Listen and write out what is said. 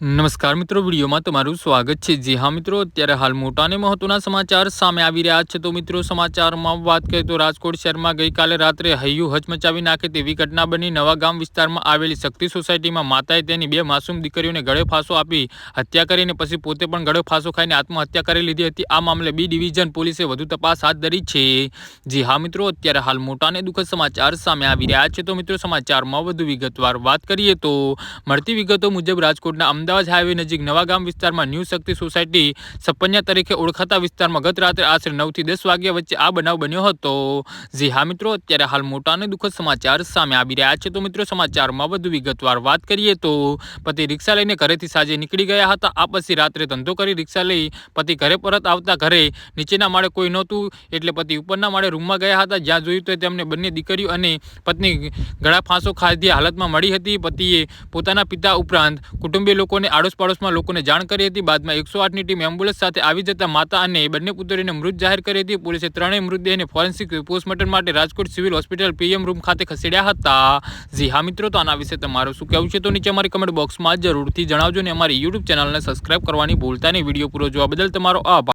નમસ્કાર મિત્રો, વિડીયોમાં તમારું સ્વાગત છે. જી હા મિત્રો, અત્યારે હાલ મોટા અને મહત્વના સમાચાર સામે આવી રહ્યા છે. તો મિત્રો, સમાચારમાં વાત કરીએ તો રાજકોટ શહેરમાં ગઈકાલે રાત્રે હૈયું હચમચાવી નાખે તેવી ઘટના બની. નવા ગામ વિસ્તારમાં આવેલી શક્તિ સોસાયટીમાં માતાએ તેની બે માસૂમ દીકરીઓને ગળે ફાંસો આપી હત્યા કરીને પછી પોતે પણ ગળે ફાંસો ખાઈને આત્મહત્યા કરી લીધી હતી. આ મામલે બી ડિવિઝન પોલીસે વધુ તપાસ હાથ ધરી છે. જી હા મિત્રો, અત્યારે હાલ મોટા અને દુઃખદ સમાચાર સામે આવી રહ્યા છે. તો મિત્રો, સમાચારમાં વધુ વિગતવાર વાત કરીએ તો મળતી વિગતો મુજબ રાજકોટના અમદાવાદ હાઈવે નજીક નવાગામ વિસ્તારમાં ન્યૂ શક્તિ સોસાયટી સપન્યા તરીકે ઓળખાતા વિસ્તારમાં ગત રાત્રે આશરે નવથી દસ વાગ્યા વચ્ચે આ બનાવ બન્યો હતો. જી હા મિત્રો, અત્યારે હાલ મોટા અને દુઃખદ સમાચાર સામે આવી રહ્યા છે. તો મિત્રો, સમાચારમાં વધુ વિગતવાર વાત કરીએ તો પતિ રિક્ષા લઈને ઘરેથી સાંજે નીકળી ગયા હતા. આ પછી રાત્રે ધંધો કરી રિક્ષા લઈ પતિ ઘરે પરત આવતા ઘરે નીચેના માળે કોઈ નહોતું એટલે પતિ ઉપરના માળે રૂમમાં ગયા હતા. જ્યાં જોયું તો તેમને બંને દીકરીઓ અને પત્ની ગળા ફાંસો ખાધી હાલતમાં મળી હતી. પતિએ પોતાના પિતા ઉપરાંત કુટુંબીય લોકો લોકોને આડોશ પાડોશમાં લોકોને જાણ કરી હતી. બાદમાં એકસો આઠની ટીમ એમ્બ્યુલન્સ સાથે આવી જતા માતા અને બંને પુત્રીને મૃત જાહેર કરી હતી. પોલીસે ત્રણેય મૃતદેહને ફોરેન્સિક પોસ્ટમોર્ટમ માટે Rajkot civil hospital PM room ખાતે ખસેડ્યા હતા. જી હા મિત્રો, તો આના વિશે તમારું શું કહેવું છે? તો નીચે અમારી કમેન્ટ બોક્સમાં જરૂરથી જણાવજો ને અમારી યુટ્યુબ ચેનલને સબસ્ક્રાઇબ કરવાની ભૂલતા નહીં. વીડિયો પૂરો જોવા બદલ તમારો આભાર.